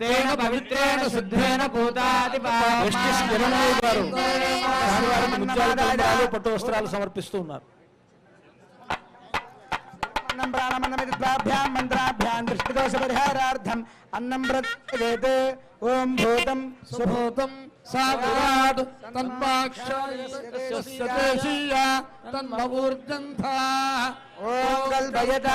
తేన పవిత్రేణ శుద్ధేన గారు పట్టు వస్త్రాలు సమర్పిస్తూ ఉన్నారు. అన్నం ప్రాణమన్నమిద్వాభ్యాం మంత్రాభ్యాం దృష్టిదోష పరిహారార్థం అన్నం ప్రత్యేత ఓం భూతం సుభూతం సాగరాట్ తన్మాక్షీయ తన్మూర్జంధా ఓం కల్పయత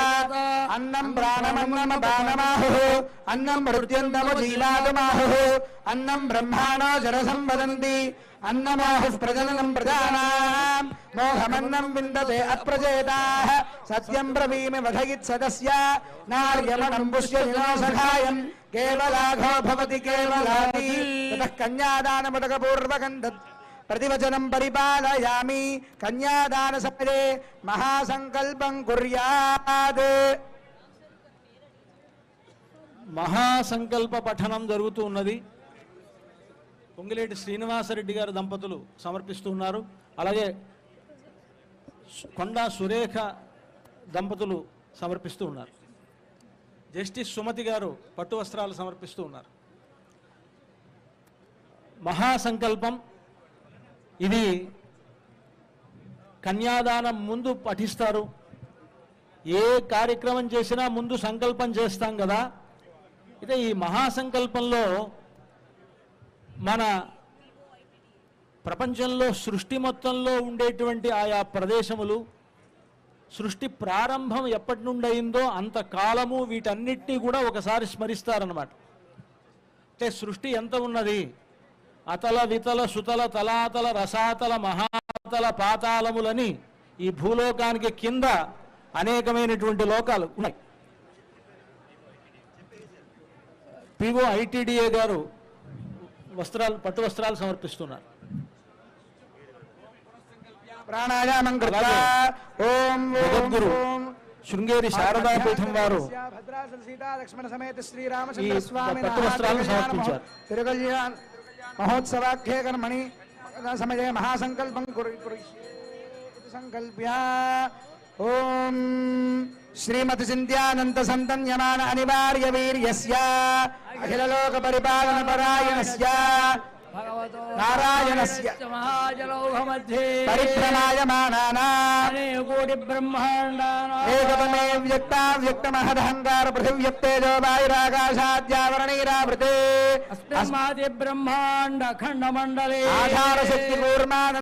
అన్నం ప్రాణమన్నమ బాణమాహు అన్నం మృత్యుంతమ జీవాదమాహు అన్నం బ్రహ్మాణో జరసం వదంతి అన్నమాహు ప్రజననం ప్రజానాం మోహమన్నం విందతే అప్రజేతాః సత్యం బ్రవీమి వధయిత్సదస్య నార్యమణం పుష్యజినో సఖాయం కేవలాఘో భవతి కేవలాది. తతః కన్యాదానముదకపూర్వకం దత్ ప్రతివచనం పరిపాలయామి. కన్యాదాన సమయే మహాసంకల్పం కుర్యాత్. మహాసంకల్ప పఠనం జరుగుతూ ఉన్నది. పొంగిలేటి శ్రీనివాసరెడ్డి గారు దంపతులు సమర్పిస్తూ ఉన్నారు. అలాగే కొండా సురేఖ దంపతులు సమర్పిస్తూ ఉన్నారు. జస్టిస్ సుమతి గారు పట్టు వస్త్రాలు సమర్పిస్తూ ఉన్నారు. మహాసంకల్పం ఇది కన్యాదానం ముందు పఠిస్తారు. ఏ కార్యక్రమం చేసినా ముందు సంకల్పం చేస్తాం కదా. అయితే ఈ మహాసంకల్పంలో మన ప్రపంచంలో సృష్టి మొత్తంలో ఉండేటువంటి ఆయా ప్రదేశములు సృష్టి ప్రారంభం ఎప్పటి నుండి అయిందో అంత కాలము వీటన్నిటినీ కూడా ఒకసారి స్మరిస్తారనమాట అంటే సృష్టి ఎంత ఉన్నది? అతల వితల సుతల తలాతల రసాతల మహాతల పాతాళములని ఈ భూలోకానికి కింద అనేకమైనటువంటి లోకాలు ఉన్నాయి. పిఓ ఐటీడీఏ గారు వస్త్రాలు పట్టు వస్త్రాలు సమర్పిస్తున్నారు. ప్రాణాయామం కృత్వా ఓం ఓం జగద్గురు ఓం శృంగేరి శారదా పీఠం వారు భద్రాచల సీతా లక్ష్మణ సమేత శ్రీరామచంద్ర ఈ స్వామి పట్టు వస్త్రాలను సమర్పించారు. తిరుకల్యాణ మహోత్సవాఖ్యే కర్మణి సమయే మహాసంకల్పం కురు కురిష్యే సంకల్ప్య ఓం శ్రీమతి చింత్యానంత సంతన్యమాన అనివార్య వీర్యస్య అఖిల లోక పరిపాలన పరాయణస్య నారాయణస్య మహాజలౌహ మధ్యే పరిభ్రమాయమానానాం కోటి బ్రహ్మాండానా ఏకతమే వ్యక్తా వ్యక్తమహదహంకార పృథివ్యక్తేజో వాయురాకాశాద్యావరణైరావృతే అస్మాది బ్రహ్మాండ ఖండ మండలే ఆధార శక్తి కూర్మాన